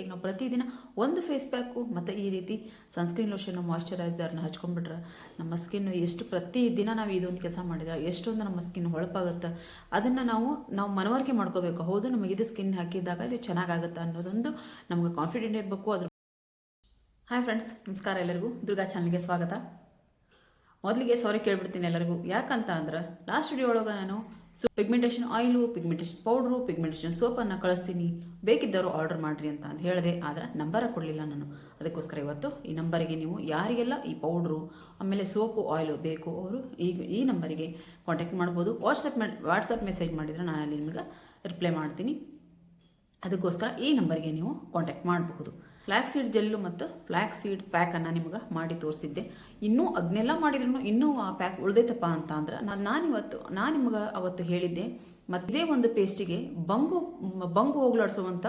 ಈಗ ನಾವು ಪ್ರತಿದಿನ ಒಂದು ಫೇಸ್ ಪ್ಯಾಕು ಮತ್ತು ಈ ರೀತಿ ಸನ್ಸ್ಕ್ರೀನ್ ಲೋಷನ್ ಮಾಯಶ್ಚರೈಸರ್ನ ಹಚ್ಕೊಂಡ್ಬಿಟ್ರೆ ನಮ್ಮ ಸ್ಕಿನ್ ಎಷ್ಟು ಪ್ರತಿ ದಿನ ನಾವು ಇದೊಂದು ಕೆಲಸ ಮಾಡಿದ್ರೆ ಎಷ್ಟೊಂದು ನಮ್ಮ ಸ್ಕಿನ್ ಹೊಳಪಾಗುತ್ತೆ. ಅದನ್ನು ನಾವು ನಾವು ಮನವರಿಕೆ ಮಾಡ್ಕೋಬೇಕು. ಹೌದು, ನಮಗೆ ಇದು ಸ್ಕಿನ್ ಹಾಕಿದಾಗ ಇದು ಚೆನ್ನಾಗಾಗುತ್ತೆ ಅನ್ನೋದೊಂದು ನಮಗೆ ಕಾನ್ಫಿಡೆಂಟ್ ಇರಬೇಕು ಅದ್ರ ಹಾಯ್ ಫ್ರೆಂಡ್ಸ್ ನಮಸ್ಕಾರ ಎಲ್ಲರಿಗೂ. ದುರ್ಗಾ ಚಾನಲ್ಗೆ ಸ್ವಾಗತ. ಮೊದಲಿಗೆ ಸಾರಿ ಕೇಳ್ಬಿಡ್ತೀನಿ ಎಲ್ಲರಿಗೂ. ಯಾಕಂತ ಅಂದ್ರೆ ಲಾಸ್ಟ್ ವಿಡಿಯೋ ಒಳಗೆ ನಾನು so pigmentation oil pigmentation powder pigmentation ಸೋಪನ್ನು ಕಳಿಸ್ತೀನಿ. ಬೇಕಿದ್ದರೂ ಆರ್ಡರ್ ಮಾಡಿರಿ ಅಂತ ಅಂತ ಹೇಳಿದೆ, ಆದರೆ ನಂಬರ ಕೊಡಲಿಲ್ಲ ನಾನು. ಅದಕ್ಕೋಸ್ಕರ ಇವತ್ತು ಈ ನಂಬರಿಗೆ ನೀವು ಯಾರಿಗೆಲ್ಲ ಈ ಪೌಡ್ರು ಆಮೇಲೆ ಸೋಪು ಆಯಿಲು ಬೇಕು, ಅವರು ಈಗ ಈ ನಂಬರಿಗೆ ಕಾಂಟ್ಯಾಕ್ಟ್ ಮಾಡ್ಬೋದು. ವಾಟ್ಸಪ್ ವಾಟ್ಸಪ್ ಮೆಸೇಜ್ ಮಾಡಿದರೆ ನಾನು ಅಲ್ಲಿ ನಿಮಗೆ ರಿಪ್ಲೈ ಮಾಡ್ತೀನಿ. ಅದಕ್ಕೋಸ್ಕರ ಈ ನಂಬರ್ಗೆ ನೀವು ಕಾಂಟ್ಯಾಕ್ಟ್ ಮಾಡಬಹುದು. ಫ್ಲ್ಯಾಕ್ ಸೀಡ್ ಜೆಲ್ಲು ಮತ್ತು ಫ್ಲ್ಯಾಕ್ ಸೀಡ್ ಪ್ಯಾಕನ್ನು ನಿಮಗೆ ಮಾಡಿ ತೋರಿಸಿದ್ದೆ. ಇನ್ನೂ ಅದನ್ನೆಲ್ಲ ಮಾಡಿದ್ರು ಇನ್ನೂ ಆ ಪ್ಯಾಕ್ ಉಳ್ದೈತಪ್ಪ ಅಂತ ಅಂದ್ರೆ ನಾನು ನಾನಿವತ್ತು ನಾನು ನಿಮಗೆ ಅವತ್ತು ಹೇಳಿದ್ದೆ. ಮತ್ತು ಇದೇ ಒಂದು ಪೇಸ್ಟಿಗೆ ಬಂಗು ಬಂಗು ಹೋಗ್ಲಾಡಿಸುವಂಥ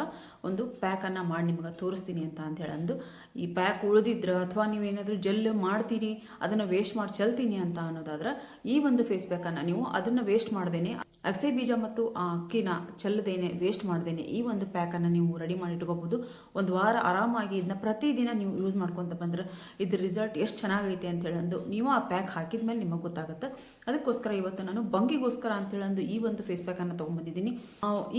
ಒಂದು ಪ್ಯಾಕನ್ನು ಮಾಡಿ ನಿಮಗೆ ತೋರಿಸ್ತೀನಿ ಅಂತ ಅಂತ ಅಂದು ಈ ಪ್ಯಾಕ್ ಉಳಿದಿದ್ರೆ ಅಥವಾ ನೀವೇನಾದರೂ ಜೆಲ್ ಮಾಡ್ತೀರಿ, ಅದನ್ನು ವೇಸ್ಟ್ ಮಾಡಿ ಚೆಲ್ತೀನಿ ಅಂತ ಅನ್ನೋದಾದ್ರೆ ಈ ಒಂದು ಫೇಸ್ ಪ್ಯಾಕನ್ನು ನೀವು ಅದನ್ನು ವೇಸ್ಟ್ ಮಾಡ್ದೇನೆ, ಅಗಸೆ ಬೀಜ ಮತ್ತು ಆ ಅಕ್ಕಿನ ಚೆಲ್ಲದೇನೆ ವೇಸ್ಟ್ ಮಾಡ್ದೇನೆ ಈ ಒಂದು ಪ್ಯಾಕನ್ನು ನೀವು ರೆಡಿ ಮಾಡಿ ಇಟ್ಕೋಬೋದು. ಒಂದು ವಾರ ಆರಾಮಾಗಿ ಇದನ್ನ ಪ್ರತಿದಿನ ನೀವು ಯೂಸ್ ಮಾಡ್ಕೊತ ಬಂದ್ರೆ ಇದ್ರ ರಿಸಲ್ಟ್ ಎಷ್ಟು ಚೆನ್ನಾಗೈತೆ ಅಂತ ಹೇಳಂದು ನೀವು ಆ ಪ್ಯಾಕ್ ಹಾಕಿದ ಮೇಲೆ ನಿಮಗೆ ಗೊತ್ತಾಗುತ್ತೆ. ಅದಕ್ಕೋಸ್ಕರ ಇವತ್ತು ನಾನು ಬಂಗಿಗೋಸ್ಕರ ಅಂತ ಹೇಳಂದು ಈ ಒಂದು ಫೇಸ್ ಪ್ಯಾಕನ್ನು ತಗೊಂಡ್ಬಂದಿದ್ದೀನಿ.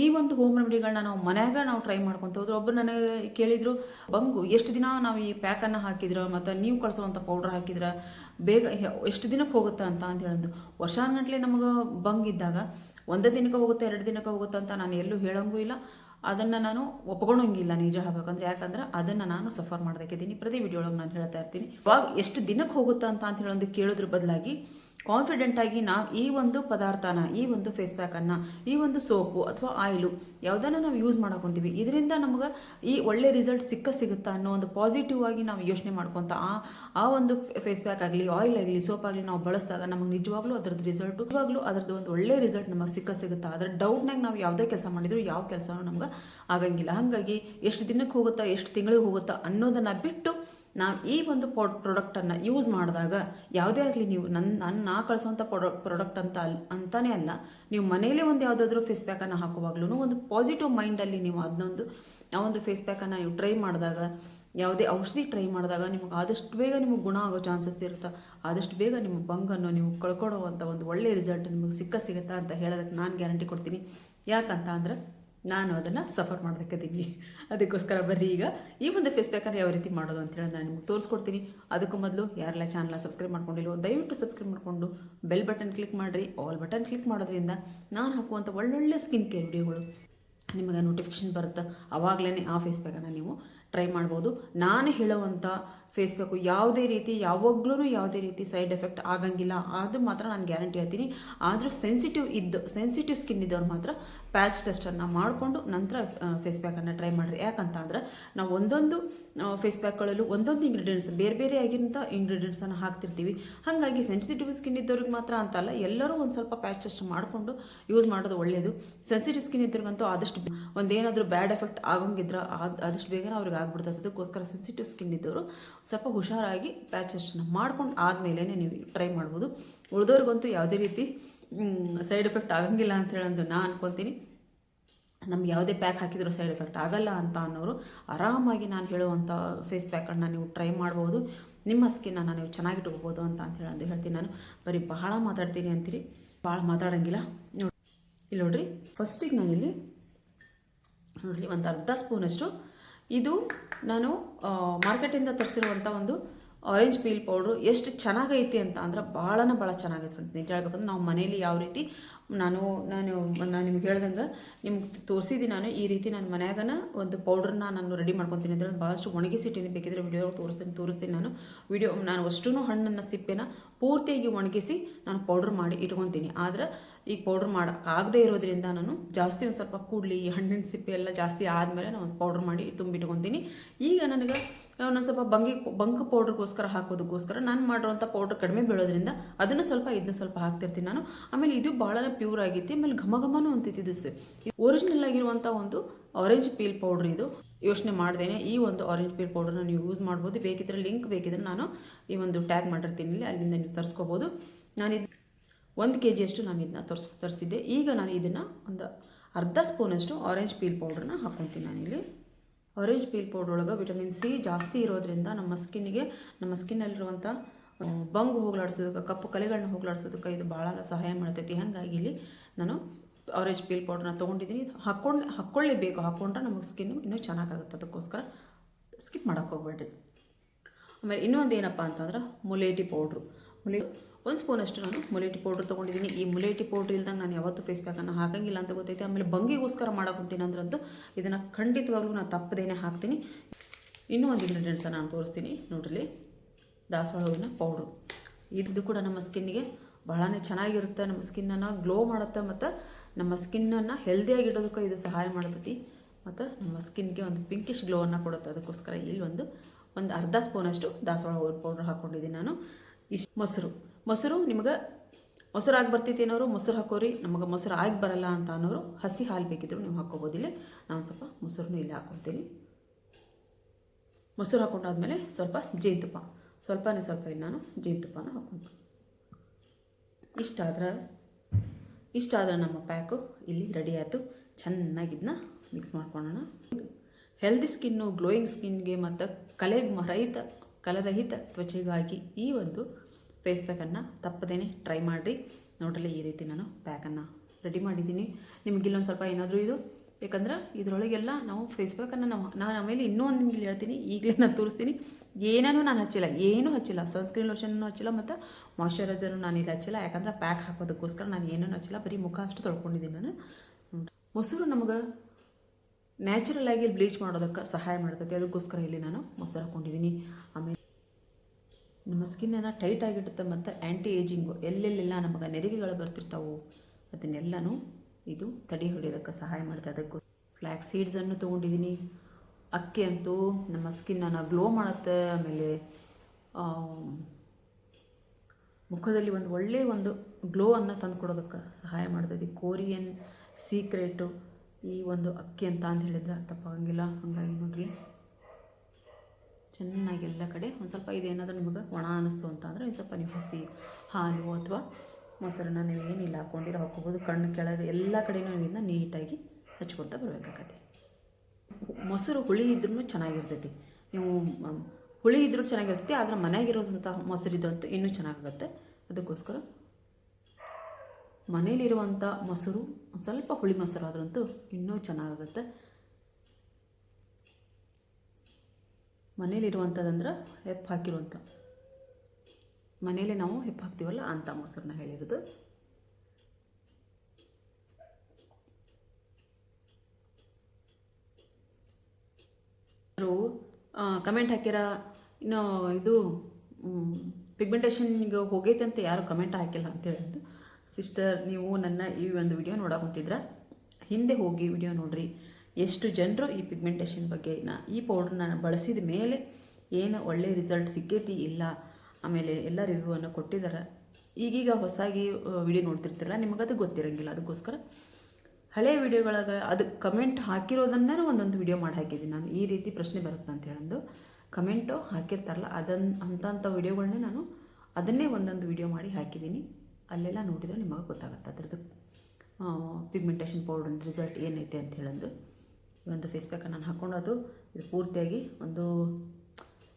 ಈ ಒಂದು ಹೋಮ್ ರೆಮಿಡಿಗಳನ್ನ ನಾವು ಮನ್ಯಾಗ ನಾವು ಟ್ರೈ ಮಾಡ್ಕೊತ ಹೋದ್ರು ಒಬ್ಬರು ನನಗೆ ಕೇಳಿದ್ರು, ಬಂಗು, ಎಷ್ಟು ದಿನ ನಾವು ಈ ಪ್ಯಾಕನ್ನು ಹಾಕಿದ್ರ ಮತ್ತು ನೀವು ಕಳಿಸುವಂಥ ಪೌಡ್ರ್ ಹಾಕಿದ್ರ, ಬೇಗ ಎಷ್ಟು ದಿನಕ್ಕೆ ಹೋಗುತ್ತೆ ಅಂತ ಅಂತ ಹೇಳಿದ್ರು. ವರ್ಷಾನುಗಟ್ಲೆ ನಮಗೆ ಬಂಗಿದ್ದಾಗ ಒಂದೇ ದಿನಕ್ಕೆ ಹೋಗುತ್ತೆ, ಎರಡು ದಿನಕ್ಕೆ ಹೋಗುತ್ತೆ ಅಂತ ನಾನು ಎಲ್ಲೂ ಹೇಳಂಗೂ ಇಲ್ಲ. ಅದನ್ನು ನಾನು ಒಪ್ಕೊಳಂಗಿಲ್ಲ ನಿಜ ಹೇಳ್ಬೇಕಂದ್ರೆ, ಯಾಕಂದ್ರೆ ಅದನ್ನು ನಾನು ಸಫರ್ ಮಾಡ್ದಕ್ಕಿದ್ದೀನಿ ಪ್ರತಿ ವಿಡಿಯೋ ಒಳಗೆ ನಾನು ಹೇಳ್ತಾ ಇರ್ತೀನಿ. ಇವಾಗ ಎಷ್ಟು ದಿನಕ್ಕೆ ಹೋಗುತ್ತಾ ಅಂತ ಅಂತ ಹೇಳೋದು ಕೇಳೋದ್ರ ಬದಲಾಗಿ ಕಾನ್ಫಿಡೆಂಟ್ ಆಗಿ ನಾವು ಈ ಒಂದು ಪದಾರ್ಥನ, ಈ ಒಂದು ಫೇಸ್ ಪ್ಯಾಕನ್ನು ಈ ಒಂದು ಸೋಪು ಅಥವಾ ಆಯಿಲು ಯಾವುದನ್ನು ನಾವು ಯೂಸ್ ಮಾಡ್ಕೊತೀವಿ. ಇದರಿಂದ ನಮ್ಗೆ ಈ ಒಳ್ಳೆ ರಿಸಲ್ಟ್ ಸಿಕ್ಕ ಸಿಗುತ್ತಾ ಅನ್ನೋ ಒಂದು ಪಾಸಿಟಿವ್ ಆಗಿ ನಾವು ಯೋಚನೆ ಮಾಡ್ಕೊತ ಆ ಆ ಒಂದು ಫೇಸ್ ಪ್ಯಾಕ್ ಆಗಲಿ ಆಯಿಲ್ ಆಗಲಿ ಸೋಪ್ ಆಗಲಿ ನಾವು ಬಳಸಿದಾಗ ನಮಗೆ ನಿಜವಾಗ್ಲೂ ಅದರದ್ದು ರಿಸಲ್ಟ್ ನಿಜವಾಗ್ಲೂ ಅದರದ್ದು ಒಂದು ಒಳ್ಳೆ ರಿಸಲ್ಟ್ ನಮಗೆ ಸಿಕ್ಕ ಸಿಗುತ್ತಾ? ಅದರ ಡೌಟ್ನಾಗ ನಾವು ಯಾವುದೇ ಕೆಲಸ ಮಾಡಿದ್ರು ಯಾವ ಕೆಲಸನೂ ನಮ್ಗೆ ಆಗಂಗಿಲ್ಲ. ಹಾಗಾಗಿ ಎಷ್ಟು ದಿನಕ್ಕೆ ಹೋಗುತ್ತಾ, ಎಷ್ಟು ತಿಂಗಳಿಗೆ ಹೋಗುತ್ತಾ ಅನ್ನೋದನ್ನು ಬಿಟ್ಟು ನಾವು ಈ ಒಂದು ಪ್ರಾಡಕ್ಟನ್ನು ಯೂಸ್ ಮಾಡಿದಾಗ ಯಾವುದೇ ಆಗಲಿ ನೀವು ನನ್ನ ನನ್ನ ನಾ ಕಳಿಸೋಂಥ ಪ್ರೊಡ ಪ್ರಾಡಕ್ಟ್ ಅಂತ ಅಲ್ ಅಂತಲೇ ಅಲ್ಲ, ನೀವು ಮನೇಲೇ ಒಂದು ಯಾವುದಾದ್ರೂ ಫೇಸ್ ಪ್ಯಾಕನ್ನು ಹಾಕುವಾಗ್ಲೂ ಒಂದು ಪಾಸಿಟಿವ್ ಮೈಂಡಲ್ಲಿ ನೀವು ಅದನ್ನೊಂದು ಆ ಒಂದು ಫೇಸ್ ಪ್ಯಾಕನ್ನು ನೀವು ಟ್ರೈ ಮಾಡಿದಾಗ, ಯಾವುದೇ ಔಷಧಿ ಟ್ರೈ ಮಾಡಿದಾಗ ನಿಮಗೆ ಆದಷ್ಟು ಬೇಗ ನಿಮಗೆ ಗುಣ ಆಗೋ ಚಾನ್ಸಸ್ ಇರುತ್ತೆ? ಆದಷ್ಟು ಬೇಗ ನಿಮ್ಮ ಬಂಗನ್ನು ನೀವು ಕಳ್ಕೊಳ್ಳುವಂಥ ಒಂದು ಒಳ್ಳೆಯ ರಿಸಲ್ಟ್ ನಿಮಗೆ ಸಿಕ್ಕ ಸಿಗುತ್ತಾ ಅಂತ ಹೇಳೋದಕ್ಕೆ ನಾನು ಗ್ಯಾರಂಟಿ ಕೊಡ್ತೀನಿ. ಯಾಕಂತ ಅಂದ್ರೆ ನಾನು ಅದನ್ನು ಸಫರ್ ಮಾಡೋದಕ್ಕಿದ್ದೀನಿ ಅದಕ್ಕೋಸ್ಕರ ಬರ್ರಿ ಈಗ. ಈ ಒಂದು ಫೇಸ್ ಪ್ಯಾಕನ್ನು ಯಾವ ರೀತಿ ಮಾಡೋದು ಅಂತೇಳಿ ನಾನು ನಿಮ್ಗೆ ತೋರಿಸ್ಕೊಡ್ತೀನಿ. ಅದಕ್ಕೂ ಮೊದಲು ಯಾರೆಲ್ಲ ಚಾನಲ್ನ ಸಬ್ಸ್ಕ್ರೈಬ್ ಮಾಡ್ಕೊಂಡಿಲ್ಲ ದಯವಿಟ್ಟು ಸಬ್ಸ್ಕ್ರೈಬ್ ಮಾಡಿಕೊಂಡು ಬೆಲ್ ಬಟನ್ ಕ್ಲಿಕ್ ಮಾಡಿರಿ. ಆಲ್ ಬಟನ್ ಕ್ಲಿಕ್ ಮಾಡೋದ್ರಿಂದ ನಾನು ಹಾಕುವಂಥ ಒಳ್ಳೊಳ್ಳೆ ಸ್ಕಿನ್ ಕೇರ್ ವಿಡಿಯೋಗಳು ನಿಮಗೆ ನೋಟಿಫಿಕೇಶನ್ ಬರುತ್ತೆ? ಆವಾಗಲೇ ಆ ಫೇಸ್ ಪ್ಯಾಕನ್ನು ನೀವು ಟ್ರೈ ಮಾಡ್ಬೋದು. ನಾನು ಹೇಳುವಂಥ ಫೇಸ್ ಪ್ಯಾಕು ಯಾವುದೇ ರೀತಿ ಯಾವಾಗ್ಲೂ ಯಾವುದೇ ರೀತಿ ಸೈಡ್ ಎಫೆಕ್ಟ್ ಆಗಂಗಿಲ್ಲ. ಅದು ಮಾತ್ರ ನಾನು ಗ್ಯಾರಂಟಿ ಹೇಳ್ತೀನಿ. ಆದರೂ ಸೆನ್ಸಿಟಿವ್ ಇದ್ದು ಸೆನ್ಸಿಟಿವ್ ಸ್ಕಿನ್ ಇದ್ದವ್ರು ಮಾತ್ರ ಪ್ಯಾಚ್ ಟೆಸ್ಟನ್ನು ಮಾಡಿಕೊಂಡು ನಂತರ ಫೇಸ್ ಪ್ಯಾಕನ್ನು ಟ್ರೈ ಮಾಡಿರಿ. ಯಾಕಂತ ಅಂದ್ರೆ ನಾವು ಒಂದೊಂದು ಫೇಸ್ ಪ್ಯಾಕ್ಗಳಲ್ಲೂ ಒಂದೊಂದು ಇಂಗ್ರೀಡಿಯೆಂಟ್ಸ್ ಬೇರೆ ಬೇರೆ ಆಗಿರಂಥ ಇಂಗ್ರೀಡಿಯೆಂಟ್ಸನ್ನು ಹಾಕ್ತಿರ್ತೀವಿ. ಹಾಗಾಗಿ ಸೆನ್ಸಿಟಿವ್ ಸ್ಕಿನ್ ಇದ್ದವ್ರಿಗೆ ಮಾತ್ರ ಅಂತಲ್ಲ, ಎಲ್ಲರೂ ಒಂದು ಸ್ವಲ್ಪ ಪ್ಯಾಚ್ ಟೆಸ್ಟ್ ಮಾಡಿಕೊಂಡು ಯೂಸ್ ಮಾಡೋದು ಒಳ್ಳೆಯದು ಸೆನ್ಸಿಟಿವ್ ಸ್ಕಿನ್ ಇದ್ದವ್ರಿಗಂತೂ ಆದಷ್ಟು ಒಂದೇನಾದರೂ ಬ್ಯಾಡ್ ಎಫೆಕ್ಟ್ ಆಗೋಂಗಿದ್ರೆ ಆದ್, ಆದಷ್ಟು ಬೇಗನೆ ಅವ್ರಿಗೆ ಆಗ್ಬಿಡ್ತದೆ. ಅದಕ್ಕೋಸ್ಕರ ಸೆನ್ಸಿಟಿವ್ ಸ್ಕಿನ್ ಇದ್ದವರು ಸ್ವಲ್ಪ ಹುಷಾರಾಗಿ ಪ್ಯಾಚಸ್ನ ಮಾಡ್ಕೊಂಡು ಆದಮೇಲೆ ನೀವು ಟ್ರೈ ಮಾಡ್ಬೋದು. ಉಳಿದವ್ರಿಗಂತೂ ಯಾವುದೇ ರೀತಿ ಸೈಡ್ ಎಫೆಕ್ಟ್ ಆಗಂಗಿಲ್ಲ ಅಂತ ಹೇಳೋದು ನಾನು ಅನ್ಕೊತೀನಿ. ನಮ್ಗೆ ಯಾವುದೇ ಪ್ಯಾಕ್ ಹಾಕಿದರೂ ಸೈಡ್ ಎಫೆಕ್ಟ್ ಆಗಲ್ಲ ಅಂತ ಅನ್ನೋರು ಆರಾಮಾಗಿ ನಾನು ಹೇಳುವಂಥ ಫೇಸ್ ಪ್ಯಾಕನ್ನು ನೀವು ಟ್ರೈ ಮಾಡ್ಬೋದು. ನಿಮ್ಮ ಸ್ಕಿನ್ನನ್ನು ನೀವು ಚೆನ್ನಾಗಿಟ್ಕೋಬೋದು ಅಂತ ಅಂತ ಅಂದು ಹೇಳ್ತೀನಿ ನಾನು. ಬರೀ ಬಹಳ ಮಾತಾಡ್ತೀನಿ ಅಂತೀರಿ. ಭಾಳ ಮಾತಾಡೋಂಗಿಲ್ಲ. ನೋಡಿ ಇಲ್ಲಿ ನೋಡ್ರಿ ಫಸ್ಟಿಗೆ ನಾನಿಲ್ಲಿ, ನೋಡಿರಿ, ಒಂದು ಅರ್ಧ ಸ್ಪೂನಷ್ಟು ಇದು ನಾನು ಮಾರ್ಕೆಟಿಂದ ತರಿಸಿರುವಂಥ ಒಂದು ಆರೆಂಜ್ ಪೀಲ್ ಪೌಡ್ರು ಎಷ್ಟು ಚೆನ್ನಾಗೈತಿ ಅಂತ ಅಂದ್ರೆ ಭಾಳನ ಭಾಳ ಚೆನ್ನಾಗೈತೆ ಫ್ರೆಂಡ್ಸ್ ನಿಜ ಹೇಳ್ಬೇಕಂದ್ರೆ ನಾವು ಮನೇಲಿ ಯಾವ ರೀತಿ ನಾನು ನಾನು ನಾನು ನಿಮ್ಗೆ ಹೇಳ್ದಂಗೆ ನಿಮ್ಗೆ ತೋರಿಸಿದ್ದೀನಿ ನಾನು, ಈ ರೀತಿ ನಾನು ಮನ್ಯಾಗನ ಒಂದು ಪೌಡ್ರನ್ನ ನಾನು ರೆಡಿ ಮಾಡ್ಕೊತೀನಿ ಅಂದರೆ ಭಾಳಷ್ಟು ಒಣಗಿಸಿಟ್ಟಿನಿ. ಬೇಕಿದ್ರೆ ವಿಡಿಯೋ ತೋರಿಸ್ತೀನಿ ತೋರಿಸ್ತೀನಿ ನಾನು. ವಿಡಿಯೋ ನಾನು ಅಷ್ಟೂ ಹಣ್ಣನ್ನು ಸಿಪ್ಪೆನ ಪೂರ್ತಿಯಾಗಿ ಒಣಗಿಸಿ ನಾನು ಪೌಡ್ರ್ ಮಾಡಿ ಇಟ್ಕೊತೀನಿ. ಆದರೆ ಈ ಪೌಡ್ರ್ ಮಾಡೋಕ್ಕಾಗದೇ ಇರೋದ್ರಿಂದ ನಾನು ಜಾಸ್ತಿ ಒಂದು ಸ್ವಲ್ಪ ಕೂಡಲಿ, ಹಣ್ಣಿನ ಸಿಪ್ಪೆ ಎಲ್ಲ ಜಾಸ್ತಿ ಆದಮೇಲೆ ನಾನು ಪೌಡ್ರ್ ಮಾಡಿ ತುಂಬಿಟ್ಕೊತೀನಿ. ಈಗ ನನಗೆ ಒಂದೊಂದು ಸ್ವಲ್ಪ ಬಂಗಿ, ಬಂಕ್ ಪೌಡ್ರಿಗೋಸ್ಕರ ಹಾಕೋದಕ್ಕೋಸ್ಕರ ನಾನು ಮಾಡಿರೋಂಥ ಪೌಡ್ರ್ ಕಡಿಮೆ ಬೀಳೋದ್ರಿಂದ ಅದನ್ನು ಸ್ವಲ್ಪ ಇದನ್ನು ಸ್ವಲ್ಪ ಹಾಕ್ತಿರ್ತೀನಿ ನಾನು. ಆಮೇಲೆ ಇದು ಭಾಳ ಪ್ಯೂರ್ ಆಗೈತಿ, ಆಮೇಲೆ ಘಮ ಘಮನೂ ಅಂತಿತ್ತು ಇದು ಒರಿಜಿನಲ್ ಆಗಿರುವಂಥ ಒಂದು ಆರೆಂಜ್ ಪೀಲ್ ಪೌಡ್ರ್ ಇದು. ಯೋಚನೆ ಮಾಡ್ದೇನೆ, ಈ ಒಂದು ಆರೆಂಜ್ ಪೀಲ್ ಪೌಡ್ರನ್ನ ನೀವು ಯೂಸ್ ಮಾಡ್ಬೋದು. ಬೇಕಿದ್ರೆ ಲಿಂಕ್ ಬೇಕಿದ್ರೆ ನಾನು ಈ ಒಂದು ಟ್ಯಾಗ್ ಮಾಡಿರ್ತೀನಿ ಇಲ್ಲಿ, ಅಲ್ಲಿಂದ ನೀವು ತರಿಸ್ಕೋಬೋದು. ನಾನು ಇದು ಒಂದು ಕೆ ಜಿಯಷ್ಟು ನಾನು ಇದನ್ನ ತರಿಸ್, ತರಿಸಿದ್ದೆ. ಈಗ ನಾನು ಇದನ್ನು ಒಂದು ಅರ್ಧ ಸ್ಪೂನಷ್ಟು ಆರೆಂಜ್ ಪೀಲ್ ಪೌಡ್ರನ್ನ ಹಾಕ್ಕೊತೀನಿ ನಾನಿಲ್ಲಿ ಆರೆಂಜ್ ಪೀಲ್ ಪೌಡ್ರ್ ಒಳಗೆ ವಿಟಮಿನ್ ಸಿ ಜಾಸ್ತಿ ಇರೋದ್ರಿಂದ ನಮ್ಮ ಸ್ಕಿನ್ನಿಗೆ ನಮ್ಮ ಸ್ಕಿನ್ನಲ್ಲಿರುವಂಥ ಬಂಗು ಹೋಗ್ಲಾಡ್ಸೋದಕ್ಕೆ, ಕಪ್ಪು ಕಲೆಗಳನ್ನ ಹೋಗ್ಲಾಡ್ಸೋದಕ್ಕೆ ಇದು ಭಾಳ ಸಹಾಯ ಮಾಡ್ತೈತಿ. ಹಾಗಾಗಿ ಇಲ್ಲಿ ನಾನು ಆರೆಂಜ್ ಪೀಲ್ ಪೌಡ್ರನ್ನ ತೊಗೊಂಡಿದ್ದೀನಿ. ಹಾಕ್ಕೊಂಡು ಹಾಕ್ಕೊಳ್ಳೇಬೇಕು ಹಾಕ್ಕೊಂಡ್ರೆ ನಮಗೆ ಸ್ಕಿನ್ನು ಇನ್ನೂ ಚೆನ್ನಾಗಾಗುತ್ತೆ. ಅದಕ್ಕೋಸ್ಕರ ಸ್ಕಿಪ್ ಮಾಡೋಕ್ಕೆ ಹೋಗ್ಬೇಡ್ರಿ. ಆಮೇಲೆ ಇನ್ನೊಂದು ಏನಪ್ಪ ಅಂತಂದ್ರೆ ಮುಲೇಟಿ ಪೌಡ್ರು ಮುಲೇ ಒಂದು ಸ್ಪೂನಷ್ಟು ನಾನು ಮುಲೇಟಿ ಪೌಡ್ರ್ ತೊಗೊಂಡಿದ್ದೀನಿ. ಈ ಮುಲೇಟಿ ಪೌಡ್ರ್ ಇಲ್ದಂಗೆ ನಾನು ಯಾವತ್ತೂ ಫೇಸ್ ಪ್ಯಾಕನ್ನು ಹಾಕಂಗಿಲ್ಲ ಅಂತ ಗೊತ್ತೈತೆ. ಆಮೇಲೆ ಬಂಗಿಗೋಸ್ಕರ ಮಾಡಕ್ಕೆ ಅಂದ್ರಂತೂ ಇದನ್ನು ಖಂಡಿತವಾಗ್ಲೂ ನಾನು ತಪ್ಪದೇನೆ ಹಾಕ್ತೀನಿ. ಇನ್ನೂ ಒಂದು ಇಂಗ್ರೀಡಿಯೆಂಟ್ಸನ್ನು ನಾನು ತೋರಿಸ್ತೀನಿ. ನೋಡ್ರಿ ದಾಸವಾಳ ಹೂವಿನ ಪೌಡ್ರು ಇದು ಕೂಡ ನಮ್ಮ ಸ್ಕಿನ್ನಿಗೆ ಬಹಳನೇ ಚೆನ್ನಾಗಿರುತ್ತೆ. ನಮ್ಮ ಸ್ಕಿನ್ನನ್ನು ಗ್ಲೋ ಮಾಡುತ್ತೆ ಮತ್ತು ನಮ್ಮ ಸ್ಕಿನ್ನನ್ನು ಹೆಲ್ದಿಯಾಗಿಡೋದಕ್ಕೆ ಇದು ಸಹಾಯ ಮಾಡ್ತೈತಿ. ಮತ್ತು ನಮ್ಮ ಸ್ಕಿನ್ಗೆ ಒಂದು ಪಿಂಕಿಶ್ ಗ್ಲೋವನ್ನು ಕೊಡುತ್ತೆ. ಅದಕ್ಕೋಸ್ಕರ ಇಲ್ಲಿ ಒಂದು ಒಂದು ಅರ್ಧ ಸ್ಪೂನಷ್ಟು ದಾಸವಾಳ ಹೂವಿನ ಪೌಡ್ರ್ ಹಾಕ್ಕೊಂಡಿದ್ದೀನಿ ನಾನು. ಇಷ್ಟು ಮೊಸರು. ಮೊಸರು ನಿಮಗೆ ಮೊಸರು ಆಗಿ ಬರ್ತೈತಿ ಅನ್ನೋರು ಮೊಸರು ಹಾಕೋರಿ, ನಮಗೆ ಮೊಸರು ಆಗಿ ಬರಲ್ಲ ಅಂತ ಅನ್ನೋರು ಹಸಿ ಹಾಲು ಬೇಕಿದ್ರು ನೀವು ಹಾಕ್ಕೋಬೋದಿಲ್ಲ ನಾನು ಸ್ವಲ್ಪ ಮೊಸರನ್ನು ಇಲ್ಲಿ ಹಾಕ್ಕೊತೀನಿ ಮೊಸರು ಹಾಕೊಂಡಾದ್ಮೇಲೆ ಸ್ವಲ್ಪ ಜೇನುತುಪ್ಪ. ಸ್ವಲ್ಪನೇ ಸ್ವಲ್ಪ ಇಲ್ಲಿ ನಾನು ಜೇನುತುಪ್ಪನ ಆದ್ರೆ ಇಷ್ಟಾದ್ರೆ ಇಷ್ಟಾದ್ರೆ ನಮ್ಮ ಪ್ಯಾಕು ಇಲ್ಲಿ ರೆಡಿ ಆಯಿತು. ಚೆನ್ನಾಗಿ ಇದನ್ನ ಮಿಕ್ಸ್ ಮಾಡ್ಕೊಳ್ಳೋಣ ಹೆಲ್ದಿ ಸ್ಕಿನ್ನು ಗ್ಲೋಯಿಂಗ್ ಸ್ಕಿನ್ಗೆ ಮತ್ತು ಕಲೆಗೆ ರಹಿತ ಕಲರಹಿತ ತ್ವಚೆಗಾಗಿ ಈ ಒಂದು ಫೇಸ್ ಪ್ಯಾಕನ್ನು ತಪ್ಪದೇನೆ ಟ್ರೈ ಮಾಡಿರಿ. ನೋಡ್ರಲ್ಲ ಈ ರೀತಿ ನಾನು ಪ್ಯಾಕನ್ನು ರೆಡಿ ಮಾಡಿದ್ದೀನಿ. ನಿಮ್ಗೆ ಇಲ್ಲೊಂದು ಸ್ವಲ್ಪ ಏನಾದರೂ ಇದು ಯಾಕಂದ್ರೆ ಇದರೊಳಗೆಲ್ಲ ನಾವು ಫೇಸ್ ಪ್ಯಾಕನ್ನು ನಾವು ನಾನು ಆಮೇಲೆ ಇನ್ನೂ ಒಂದು ನಿಮ್ಗೆ ಹೇಳ್ತೀನಿ. ಈಗಲೇ ನಾನು ತೋರಿಸ್ತೀನಿ. ಏನೇನೂ ನಾನು ಹಚ್ಚಿಲ್ಲ, ಏನೂ ಹಚ್ಚಿಲ್ಲ. ಸನ್ಸ್ಕ್ರೀನ್ ಲೋಷನ್ನು ಹಚ್ಚಿಲ್ಲ ಮತ್ತು ಮಾಯಶ್ಚರೈಸರ್ ನಾನು ಇಲ್ಲಿ ಹಚ್ಚಿಲ್ಲ. ಯಾಕಂದ್ರೆ ಪ್ಯಾಕ್ ಹಾಕೋದಕ್ಕೋಸ್ಕರ ನಾನು ಏನೂ ಹಚ್ಚಿಲ್ಲ. ಬರೀ ಮುಖ ಅಷ್ಟು ತೊಳ್ಕೊಂಡಿದ್ದೀನಿ ನಾನು. ಮೊಸರು ನಮಗೆ ನ್ಯಾಚುರಲ್ ಆಗಿ ಬ್ಲೀಚ್ ಮಾಡೋದಕ್ಕೆ ಸಹಾಯ ಮಾಡ್ತೈತಿ. ಅದಕ್ಕೋಸ್ಕರ ಇಲ್ಲಿ ನಾನು ಮೊಸರು ಹಾಕೊಂಡಿದ್ದೀನಿ ಆಮೇಲೆ ನಮ್ಮ ಸ್ಕಿನ್ನನ್ನು ಟೈಟ್ ಆಗಿಡುತ್ತೆ ಮತ್ತು ಆ್ಯಂಟಿ ಏಜಿಂಗು ಎಲ್ಲೆಲ್ಲೆಲ್ಲ ನಮಗೆ ನೆರಿಗೆಗಳು ಬರ್ತಿರ್ತಾವೆ ಅದನ್ನೆಲ್ಲನೂ ಇದು ತಡಿ ಹೊಡೆಯೋದಕ್ಕೆ ಸಹಾಯ ಮಾಡುತ್ತೆ. ಅದಕ್ಕೂ ಫ್ಲ್ಯಾಕ್ ಸೀಡ್ಸನ್ನು ತೊಗೊಂಡಿದ್ದೀನಿ ಅಕ್ಕಿ ಅಂತೂ ನಮ್ಮ ಸ್ಕಿನ್ನನ್ನು ಗ್ಲೋ ಮಾಡುತ್ತೆ. ಆಮೇಲೆ ಮುಖದಲ್ಲಿ ಒಂದು ಒಳ್ಳೆಯ ಒಂದು ಗ್ಲೋವನ್ನು ತಂದು ಕೊಡೋದಕ್ಕೆ ಸಹಾಯ ಮಾಡ್ತೈತಿ. ಕೋರಿಯನ್ ಸೀಕ್ರೆಟು ಈ ಒಂದು ಅಕ್ಕಿ ಅಂತ ಅಂತ ಹೇಳಿದ್ರೆ ತಪ್ಪಾಗಂಗಿಲ್ಲ ಹಂಗಾಗಿ ನೋಡ್ರಿ. ಚೆನ್ನಾಗಿ ಎಲ್ಲ ಕಡೆ ಒಂದು ಸ್ವಲ್ಪ ಇದೇನಾದರೂ ನಿಮಗೆ ಒಣ ಅನ್ನಿಸ್ತು ಅಂತ ಅಂದರೆ ಒಂದು ಸ್ವಲ್ಪ ನೀವು ಹಸಿ ಹಾಲು ಅಥವಾ ಮೊಸರನ್ನ ನೀವು ಏನಿಲ್ಲ ಹಾಕ್ಕೊಂಡಿರೋ ಹಾಕ್ಕೋಬೋದು. ಕಣ್ಣು ಕೆಳಗೆ ಎಲ್ಲ ಕಡೆನೂ ಇದನ್ನ ನೀಟಾಗಿ ಹಚ್ಕೊಳ್ತಾ ಬರಬೇಕಾಗತ್ತೆ. ಮೊಸರು ಹುಳಿ ಇದ್ರೂ ಚೆನ್ನಾಗಿರ್ತೈತಿ. ನೀವು ಹುಳಿ ಇದ್ರೂ ಚೆನ್ನಾಗಿರ್ತೈತಿ, ಆದರೆ ಮನೆಯಾಗಿರೋದಂಥ ಮೊಸರಿದ್ದಂತೂ ಇನ್ನೂ ಚೆನ್ನಾಗಾಗುತ್ತೆ. ಅದಕ್ಕೋಸ್ಕರ ಮನೇಲಿರುವಂಥ ಮೊಸರು ಸ್ವಲ್ಪ ಹುಳಿ ಮೊಸರು ಆದ್ರಂತೂ ಇನ್ನೂ ಚೆನ್ನಾಗುತ್ತೆ ಮನೇಲಿರುವಂಥದ್ದಂದ್ರೆ ಹೆಪ್ಪು ಹಾಕಿರುವಂಥ. ಮನೇಲಿ ನಾವು ಹೆಪ್ಪು ಹಾಕ್ತೀವಲ್ಲ ಅಂಥ ಮೊಸರನ್ನ ಹೇಳಿರೋದು. ಕಮೆಂಟ್ ಹಾಕ್ಯಾರ? ಇನ್ನು ಇದು ಪಿಗ್ಮೆಂಟೇಷನ್ಗೆ ಹೋಗೈತೆ ಅಂತ ಯಾರು ಕಮೆಂಟ್ ಹಾಕಿಲ್ಲ ಅಂತ ಅಂದು ಸಿಸ್ಟರ್ ನೀವು ನನ್ನ ಈ ಒಂದು ವಿಡಿಯೋ ನೋಡಕೊಂತಿದ್ರ ಹಿಂದೆ ಹೋಗಿ ವಿಡಿಯೋ ನೋಡ್ರಿ. ಎಷ್ಟು ಜನರು ಈ ಪಿಗ್ಮೆಂಟೇಷನ್ ಬಗ್ಗೆ ನಾ ಈ ಪೌಡ್ರನ್ನ ಬಳಸಿದ ಮೇಲೆ ಏನು ಒಳ್ಳೆಯ ರಿಸಲ್ಟ್ ಸಿಕ್ಕೈತಿ ಇಲ್ಲ? ಆಮೇಲೆ ಎಲ್ಲ ರಿವ್ಯೂವನ್ನು ಕೊಟ್ಟಿದ್ದಾರೆ ಈಗೀಗ ಹೊಸಾಗಿ ವಿಡಿಯೋ ನೋಡ್ತಿರ್ತಿರಲ್ಲ, ನಿಮಗದು ಗೊತ್ತಿರಂಗಿಲ್ಲ. ಅದಕ್ಕೋಸ್ಕರ ಹಳೆಯ ವಿಡಿಯೋಗಳಾಗ ಅದು ಕಮೆಂಟ್ ಹಾಕಿರೋದನ್ನೇ ಒಂದೊಂದು ವಿಡಿಯೋ ಮಾಡಿ ಹಾಕಿದ್ದೀನಿ ನಾನು. ಈ ರೀತಿ ಪ್ರಶ್ನೆ ಬರುತ್ತೆ ಅಂತ ಹೇಳಂದು. ಕಮೆಂಟು ಹಾಕಿರ್ತಾರಲ್ಲ ಅದನ್ನು ಅಂಥ ವಿಡಿಯೋಗಳನ್ನೇ ನಾನು ಅದನ್ನೇ ಒಂದೊಂದು ವಿಡಿಯೋ ಮಾಡಿ ಹಾಕಿದ್ದೀನಿ. ಅಲ್ಲೆಲ್ಲ ನೋಡಿದರೆ ನಿಮಗೆ ಗೊತ್ತಾಗುತ್ತೆ. ಅದ್ರದ್ದು ಪಿಗ್ಮೆಂಟೇಷನ್ ಪೌಡರ್ ರಿಸಲ್ಟ್ ಏನೈತೆ ಅಂತ ಹೇಳಂದು. ಈ ಒಂದು ಫೇಸ್ ಪ್ಯಾಕನ್ನು ನಾನು ಹಾಕ್ಕೊಂಡದು ಇದು ಪೂರ್ತಿಯಾಗಿ ಒಂದು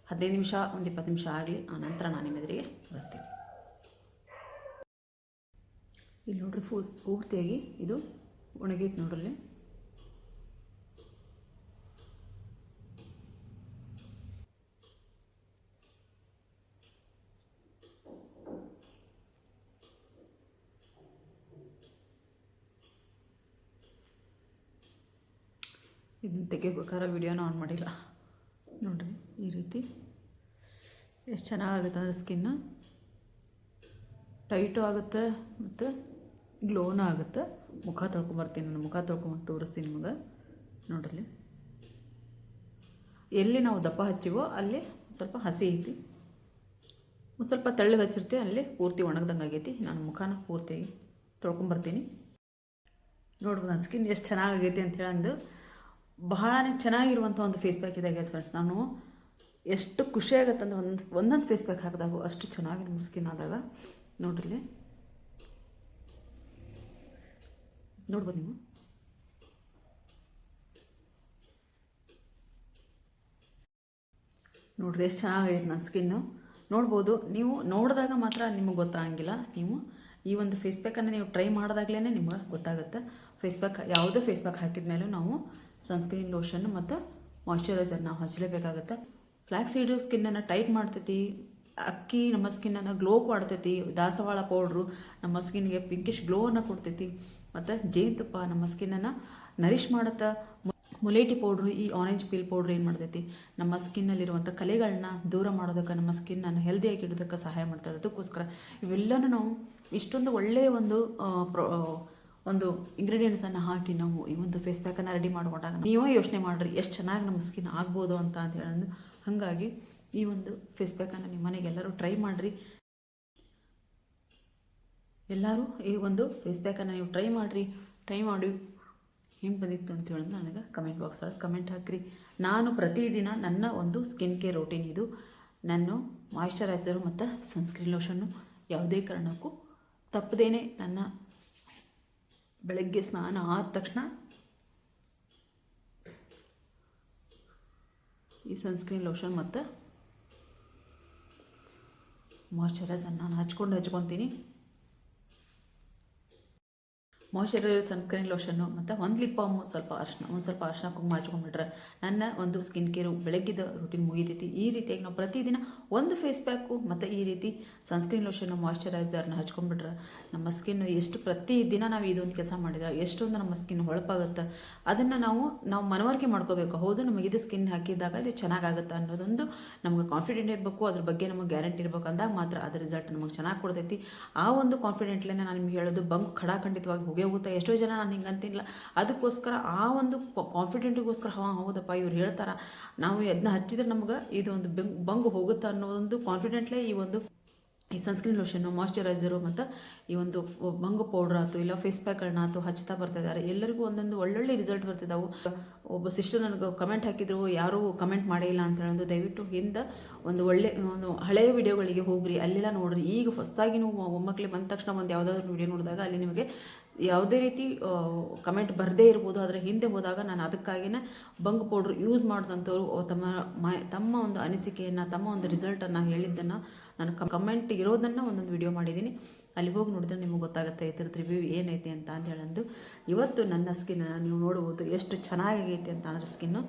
ಹದಿನೈದು ನಿಮಿಷ, ಒಂದು ಇಪ್ಪತ್ತು ನಿಮಿಷ ಆಗಲಿ, ಆ ನಂತರ ನಾನು ನಿಮ್ಮ ಎದುರಿಗೆ ಬರ್ತೀನಿ. ಇಲ್ಲಿ ನೋಡ್ರಿ ಪೂರ್ತಿಯಾಗಿ ಇದು ಒಣಗೈತೆ ನೋಡ್ರಲ್ಲಿ ಇದನ್ನು ತೆಗಿಬೇಕಾದ್ರೆ ವಿಡಿಯೋನ ಆನ್ ಮಾಡಿಲ್ಲ. ನೋಡಿರಿ ಈ ರೀತಿ. ಎಷ್ಟು ಚೆನ್ನಾಗಾಗುತ್ತೆ ಅಂದರೆ ಸ್ಕಿನ್ನು ಟೈಟು ಆಗುತ್ತೆ ಮತ್ತು ಗ್ಲೋನೂ ಆಗುತ್ತೆ. ಮುಖ ತೊಳ್ಕೊಂಬರ್ತೀನಿ ನಾನು ಮುಖ ತೊಳ್ಕೊಂಬಂದು ತೋರಿಸ್ತೀನಿ ನಿಮಗೆ. ನೋಡ್ರಿ. ಎಲ್ಲಿ ನಾವು ದಪ್ಪ ಹಚ್ಚಿವೋ ಅಲ್ಲಿ ಸ್ವಲ್ಪ ಹಸಿ ಐತಿ. ಒಂದು ಸ್ವಲ್ಪ ತೆಳ್ಳಗೆ ಹಚ್ಚಿರ್ತೀವಿ ಅಲ್ಲಿ ಪೂರ್ತಿ ಒಣಗ್ದಂಗೆ ಆಗೈತಿ. ನಾನು ಮುಖನ ಪೂರ್ತಿ ತೊಳ್ಕೊಂಬರ್ತೀನಿ ನೋಡ್ಬೋದು ನನ್ನ ಸ್ಕಿನ್ ಎಷ್ಟು ಚೆನ್ನಾಗಾಗೈತಿ ಅಂತ ಹೇಳಂದು ಬಹಳನೇ ಚೆನ್ನಾಗಿರುವಂಥ ಒಂದು ಫೇಸ್ ಪ್ಯಾಕ್ ಇದೆ ಫ್ರೆಂಡ್ಸ್ ನಾನು ಎಷ್ಟು ಖುಷಿ ಆಗುತ್ತೆ ಅಂದರೆ ಒಂದು ಒಂದೊಂದು ಫೇಸ್ ಪ್ಯಾಕ್ ಹಾಕಿದಾಗ ಅಷ್ಟು ಚೆನ್ನಾಗಿ ನಮ್ಮ ಸ್ಕಿನ್ ಆದಾಗ. ನೋಡ್ರಿ ನೋಡ್ಬೋದು ನೀವು? ನೋಡ್ರಿ ಎಷ್ಟು ಚೆನ್ನಾಗೈತೆ ನನ್ನ ಸ್ಕಿನ್ನು ನೋಡ್ಬೋದು, ನೀವು ನೋಡಿದಾಗ ಮಾತ್ರ ನಿಮಗೆ ಗೊತ್ತಾಗಂಗಿಲ್ಲ. ನೀವು ಈ ಒಂದು ಫೇಸ್ ಪ್ಯಾಕನ್ನು ನೀವು ಟ್ರೈ ಮಾಡಿದಾಗಲೇ ನಿಮ್ಗೆ ಗೊತ್ತಾಗುತ್ತೆ. ಫೇಸ್ ಪ್ಯಾಕ್ ಯಾವುದೇ ಫೇಸ್ ಪ್ಯಾಕ್ ಹಾಕಿದ ಮೇಲೂ ನಾವು ಸನ್ಸ್ಕ್ರೀನ್ ಲೋಷನ್ ಮತ್ತು ಮಾಯಶ್ಚರೈಸರ್ ನಾವು ಹಚ್ಚಲೇಬೇಕಾಗುತ್ತೆ ಫ್ಲ್ಯಾಕ್ಸ್ ಸ್ಕಿನ್ನನ್ನು ಟೈಟ್ ಮಾಡ್ತೈತಿ. ಅಕ್ಕಿ ನಮ್ಮ ಸ್ಕಿನ್ನನ್ನು ಗ್ಲೋ ಮಾಡ್ತೈತಿ ದಾಸವಾಳ ಪೌಡ್ರು ನಮ್ಮ ಸ್ಕಿನ್ಗೆ ಪಿಂಕಿಶ್ ಗ್ಲೋವನ್ನು ಕೊಡ್ತೈತಿ. ಮತ್ತು ಜೇನುತುಪ್ಪ ನಮ್ಮ ಸ್ಕಿನ್ನನ್ನು ನರಿಶ್ ಮಾಡುತ್ತೆ. ಮುಲೇಟಿ ಪೌಡ್ರು ಈ ಆರೆಂಜ್ ಪೀಲ್ ಪೌಡ್ರ್ ಏನು ಮಾಡ್ತೈತಿ? ನಮ್ಮ ಸ್ಕಿನ್ನಲ್ಲಿರುವಂಥ ಕಲೆಗಳನ್ನ ದೂರ ಮಾಡೋದಕ್ಕೆ, ನಮ್ಮ ಸ್ಕಿನ್ನನ್ನು ಹೆಲ್ದಿಯಾಗಿ ಇಡೋದಕ್ಕೆ ಸಹಾಯ ಮಾಡ್ತದೆ. ಅದಕ್ಕೋಸ್ಕರ ಇವೆಲ್ಲನೂ ನಾವು ಇಷ್ಟೊಂದು ಒಳ್ಳೆಯ ಒಂದು ಪ್ರೊ ಒಂದು ಇಂಗ್ರೀಡಿಯೆಂಟ್ಸನ್ನು ಹಾಕಿ ನಾವು ಈ ಒಂದು ಫೇಸ್ ಪ್ಯಾಕನ್ನು ರೆಡಿ ಮಾಡಿಕೊಂಡಾಗ ನೀವೇ ಯೋಚನೆ ಮಾಡಿರಿ, ಎಷ್ಟು ಚೆನ್ನಾಗಿ ನಮ್ಮ ಸ್ಕಿನ್ ಆಗ್ಬೋದು ಅಂತ ಅಂತ ಹೇಳೋದು. ಹಾಗಾಗಿ ಈ ಒಂದು ಫೇಸ್ ಪ್ಯಾಕನ್ನು ನಿಮ್ಮ ಮನೆಗೆ ಎಲ್ಲರೂ ಟ್ರೈ ಮಾಡಿರಿ. ಎಲ್ಲರೂ ಈ ಒಂದು ಫೇಸ್ ಪ್ಯಾಕನ್ನು ನೀವು ಟ್ರೈ ಮಾಡಿರಿ. ಟ್ರೈ ಮಾಡಿ ಹೆಂಗೆ ಬಂದಿತ್ತು ಅಂತ ಹೇಳೋದು ನನಗೆ ಕಮೆಂಟ್ ಬಾಕ್ಸ್ ಒಳಗೆ ಕಮೆಂಟ್ ಹಾಕಿರಿ. ನಾನು ಪ್ರತಿದಿನ ನನ್ನ ಒಂದು ಸ್ಕಿನ್ ಕೇರ್ ರೂಟೀನ್ ಇದು. ನಾನು ಮಾಯಿಶ್ಚರೈಸರು ಮತ್ತು ಸನ್ಸ್ಕ್ರೀನ್ ಲೋಷನ್ನು ಯಾವುದೇ ಕಾರಣಕ್ಕೂ ತಪ್ಪದೇನೆ ನನ್ನ ಬೆಳಗ್ಗೆ ಸ್ನಾನ ಆದ ತಕ್ಷಣ ಈ ಸನ್ಸ್ಕ್ರೀನ್ ಲೋಷನ್ ಮತ್ತು ಮಾಯಶ್ಚರೈಸರ್ ನಾನು ಹಚ್ಕೊಂಡು ಹಚ್ಕೊತೀನಿ. ಮಾಯ್ಶ್ಚರೈಸರ್ ಸನ್ಸ್ಕ್ರೀನ್ ಲೋಷನ್ನು ಮತ್ತು ಒಂದು ಲಿಪ್ ಬಾಮು ಸ್ವಲ್ಪ ಅರ್ಶಿನ, ಒಂದು ಸ್ವಲ್ಪ ಅರ್ಶಿನ ಕುಂಕುಮ ಹಚ್ಕೊಂಡ್ಬಿಟ್ರೆ ನನ್ನ ಒಂದು ಸ್ಕಿನ್ ಕೇರು ಬೆಳಗ್ಗಿದ ರೂಟೀನ್ ಮುಗಿತೈತಿ. ಈ ರೀತಿಯಾಗಿ ನಾವು ಪ್ರತಿದಿನ ಒಂದು ಫೇಸ್ ಪ್ಯಾಕು ಮತ್ತು ಈ ರೀತಿ ಸನ್ಸ್ಕ್ರೀನ್ ಲೋಷನ್ನು ಮಾಯಶ್ಚರೈಸರ್ನ ಹಚ್ಕೊಂಡ್ಬಿಟ್ರೆ ನಮ್ಮ ಸ್ಕಿನ್ ಎಷ್ಟು ಪ್ರತಿ ದಿನ ನಾವು ಇದೊಂದು ಕೆಲಸ ಮಾಡಿದ್ರೆ, ಎಷ್ಟೊಂದು ನಮ್ಮ ಸ್ಕಿನ್ ಹೊಳಪಾಗುತ್ತೆ, ಅದನ್ನು ನಾವು ನಾವು ಮನವರಿಕೆ ಮಾಡ್ಕೋಬೇಕು. ಹೌದು, ನಮಗೆ ಇದು ಸ್ಕಿನ್ ಹಾಕಿದಾಗ ಇದು ಚೆನ್ನಾಗಾಗುತ್ತೆ ಅನ್ನೋದೊಂದು ನಮಗೆ ಕಾನ್ಫಿಡೆಂಟ್ ಇರಬೇಕು, ಅದ್ರ ಬಗ್ಗೆ ನಮಗೆ ಗ್ಯಾರಂಟಿ ಇರಬೇಕು ಅಂದಾಗ ಮಾತ್ರ ಅದ್ರ ರಿಸಲ್ಟ್ ನಮಗೆ ಚೆನ್ನಾಗಿ ಕೊಡ್ತೈತಿ. ಆ ಒಂದು ಕಾನ್ಫಿಡೆಂಟ್ಲೇ ನಾನು ನಿಮ್ಗೆ ಹೇಳೋದು, ಬಂಕ್ ಖಡಾಖಂಡಿತವಾಗಿ ಹೋಗೇ ಹೋಗುತ್ತೆ ಎಷ್ಟೋ ಜನ ನಾನು ಹಿಂಗೆ ಅಂತಿಲ್ಲ ಅದಕ್ಕೋಸ್ಕರ ಆ ಒಂದು ಕಾನ್ಫಿಡೆಂಟಿಗೋಸ್ಕರ ಹಾಂ, ಹೌದಪ್ಪ ಇವ್ರು ಹೇಳ್ತಾರೆ. ನಾವು ಅದನ್ನ ಹಚ್ಚಿದ್ರೆ ನಮ್ಗೆ ಇದು ಒಂದು ಬೆಂಗ್ ಬಂಗು ಹೋಗುತ್ತೆ ಒಂದು ಕಾನ್ಫಿಡೆಂಟ್ಲೇ ಈ ಒಂದು ಈ ಸನ್ಸ್ಕ್ರೀನ್ ಲೋಷನ್ನು ಮಾಯಶ್ಚರೈಸರು ಮತ್ತು ಈ ಒಂದು ಮಂಗು ಪೌಡ್ರ್ ಆಯ್ತು, ಇಲ್ಲ ಫೇಸ್ ಪ್ಯಾಕ್ಗಳನ್ನ ಆಯ್ತು ಹಚ್ತಾ ಬರ್ತಿದ್ದಾರೆ ಎಲ್ಲರಿಗೂ ಒಂದೊಂದು ಒಳ್ಳೊಳ್ಳೆ ರಿಸಲ್ಟ್ ಬರ್ತಿದ್ದಾವೆ ಒಬ್ಬ ಸಿಸ್ಟರ್ ನನಗೆ ಕಮೆಂಟ್ ಹಾಕಿದ್ರು, ಯಾರೂ ಕಮೆಂಟ್ ಮಾಡಿಲ್ಲ ಅಂತ ಹೇಳೋದು. ದಯವಿಟ್ಟು ಹಿಂದೆ ಒಂದು ಒಳ್ಳೆ, ಒಂದು ಹಳೆಯ ವಿಡಿಯೋಗಳಿಗೆ ಹೋಗ್ರಿ. ಅಲ್ಲೆಲ್ಲ ನೋಡ್ರಿ. ಈಗ ಹೊಸದಾಗಿ ನೀವು ಮೊಮ್ಮಕ್ಕಳಿಗೆ ಬಂದ ತಕ್ಷಣ ಒಂದು ಯಾವುದಾದ್ರು ವಿಡಿಯೋ ನೋಡಿದಾಗ ಅಲ್ಲಿ ನಿಮಗೆ ಯಾವುದೇ ರೀತಿ ಕಮೆಂಟ್ ಬರದೇ ಇರ್ಬೋದು, ಆದರೆ ಹಿಂದೆ ಹೋದಾಗ ನಾನು ಅದಕ್ಕಾಗಿಯೇ ಬಂಗ್ ಪೌಡ್ರ್ ಯೂಸ್ ಮಾಡಿದಂಥವ್ರು ತಮ್ಮ ಮ, ತಮ್ಮ ಒಂದು ಅನಿಸಿಕೆಯನ್ನು, ತಮ್ಮ ಒಂದು ರಿಸಲ್ಟನ್ನು ಹೇಳಿದ್ದನ್ನು ನಾನು ಕಮೆಂಟ್ ಇರೋದನ್ನು ಒಂದೊಂದು ವಿಡಿಯೋ ಮಾಡಿದ್ದೀನಿ. ಅಲ್ಲಿ ಹೋಗಿ ನೋಡಿದ್ರೆ ನಿಮಗೆ ಗೊತ್ತಾಗುತ್ತೆ ಇದ್ರದ್ದು ರಿವ್ಯೂ ಏನೈತೆ ಅಂತ ಅಂತ ಹೇಳಂದು ಇವತ್ತು ನನ್ನ ಸ್ಕಿನ್ ನೀವು ನೋಡ್ಬೋದು, ಎಷ್ಟು ಚೆನ್ನಾಗೈತೆ ಅಂತ ಅಂದರೆ ಸ್ಕಿನ್ನು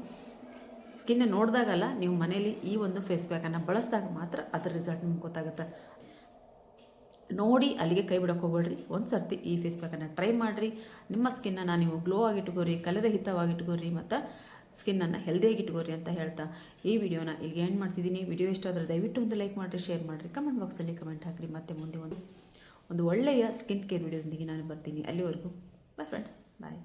ಸ್ಕಿನ್ ನೋಡಿದಾಗಲ್ಲ, ನೀವು ಮನೇಲಿ ಈ ಒಂದು ಫೇಸ್ ಪ್ಯಾಕನ್ನು ಬಳಸಿದಾಗ ಮಾತ್ರ ಅದರ ರಿಸಲ್ಟ್ ನಿಮ್ಗೆ ಗೊತ್ತಾಗುತ್ತೆ. ನೋಡಿ ಅಲ್ಲಿಗೆ ಕೈ ಬಿಡೋಕೆ ಹೋಗ್ಬೇಡ್ರಿ. ಒಂದು ಸರ್ತಿ ಈ ಫೇಸ್ ಪ್ಯಾಕನ್ನು ಟ್ರೈ ಮಾಡಿರಿ. ನಿಮ್ಮ ಸ್ಕಿನ್ನನ್ನು ನೀವು ಗ್ಲೋ ಆಗಿಟ್ಕೋರಿ ಕಲರಹಿತವಾಗಿಟ್ಕೋರಿ ಮತ್ತು ಸ್ಕಿನ್ನನ್ನು ಹೆಲ್ದಿಯಾಗಿಟ್ಕೋರಿ ಅಂತ ಹೇಳ್ತಾ ಈ ವಿಡಿಯೋನ ಈಗ ಎಂಡ್ ಮಾಡ್ತಿದ್ದೀನಿ. ವಿಡಿಯೋ ಇಷ್ಟ ಆದರೆ ದಯವಿಟ್ಟು ಒಂದು ಲೈಕ್ ಮಾಡಿರಿ ಶೇರ್ ಮಾಡಿರಿ. ಕಮೆಂಟ್ ಬಾಕ್ಸಲ್ಲಿ ಕಮೆಂಟ್ ಹಾಕಿರಿ. ಮತ್ತೆ ಮುಂದೆ ಒಂದು ಒಂದು ಒಳ್ಳೆಯ ಸ್ಕಿನ್ ಕೇರ್ ವಿಡಿಯೋದೊಂದಿಗೆ ನಾನು ಬರ್ತೀನಿ. ಅಲ್ಲಿವರೆಗೂ ಬಾಯ್ ಫ್ರೆಂಡ್ಸ್ ಬಾಯ್